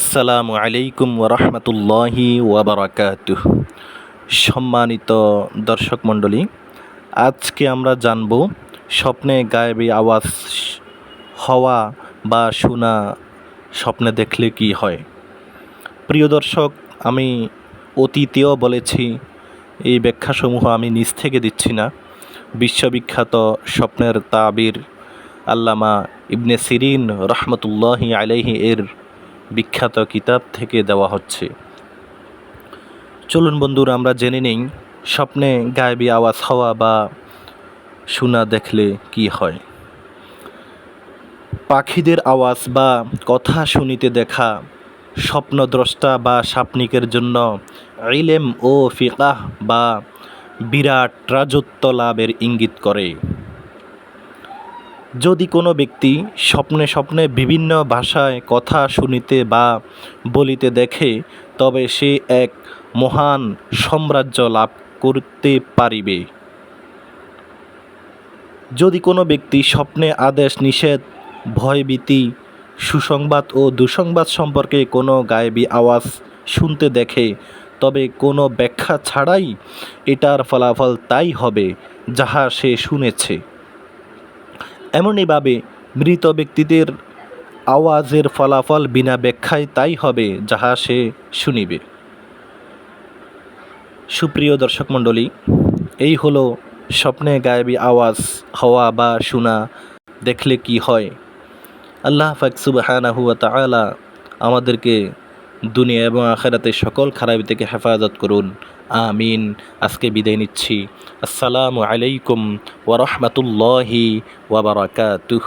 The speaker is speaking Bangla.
আসসালামু আলাইকুম ওরহমতুল্লাহি ওয়াবারাকাতুহ সম্মানিত দর্শক মণ্ডলী, আজকে আমরা জানব স্বপ্নে গায়েবী আওয়াজ হওয়া বা শোনা স্বপ্নে দেখলে কি হয়। প্রিয় দর্শক, আমি অতীতেও বলেছি, এই ব্যাখ্যাসমূহ আমি নিজ থেকে দিচ্ছি না। বিশ্ববিখ্যাত স্বপ্নের তাবির আল্লামা ইবনে সিরিন রহমতুল্লাহি আলাইহি এর বিখ্যাত কিতাব থেকে দেওয়া হচ্ছে। চলুন বন্ধুরা, আমরা জেনে নিই স্বপ্নে গায়েবী আওয়াজ হওয়া বা শোনা দেখলে কি হয়। পাখিদের আওয়াজ বা কথা শুনিতে দেখা স্বপ্নদ্রষ্টা বা স্বপ্নিকের জন্য ইলেম ও ফিকাহ বা বিরাট রাজত্ব লাভের ইঙ্গিত করে। যদি কোনো ব্যক্তি স্বপ্নে স্বপ্নে বিভিন্ন ভাষায় কথা শুনিতে বা বলিতে দেখে, তবে সে এক মহান সাম্রাজ্য লাভ করতে পারিবে। যদি কোনো ব্যক্তি স্বপ্নে আদেশ, নিষেধ, ভয়ভীতি, সুসংবাদ ও দুঃসংবাদ সম্পর্কে কোনো গায়েবী আওয়াজ শুনতে দেখে, তবে কোনো ব্যাখ্যা ছাড়াই এটার ফলাফল তাই হবে যাহা সে শুনেছে। এমনইভাবে মৃত ব্যক্তিদের আওয়াজের ফলাফল বিনা ব্যাখ্যায় তাই হবে যাহা সে শুনিবে। সুপ্রিয় দর্শক মণ্ডলী, এই হলো স্বপ্নে গায়েবী আওয়াজ, হওয়া বা শোনা, দেখলে কি হয়? আল্লাহ ফাকসুবাহানাহু তাআলা আমাদেরকে দুনিয়া এবং আখেরাতে সকল খারাপি থেকে হেফাজত করুন। আমিন। আজকে বিদায় নিচ্ছি। আসসালামু আলাইকুম ওরহমতুল্লাহি ওয়াবারাকাতুহ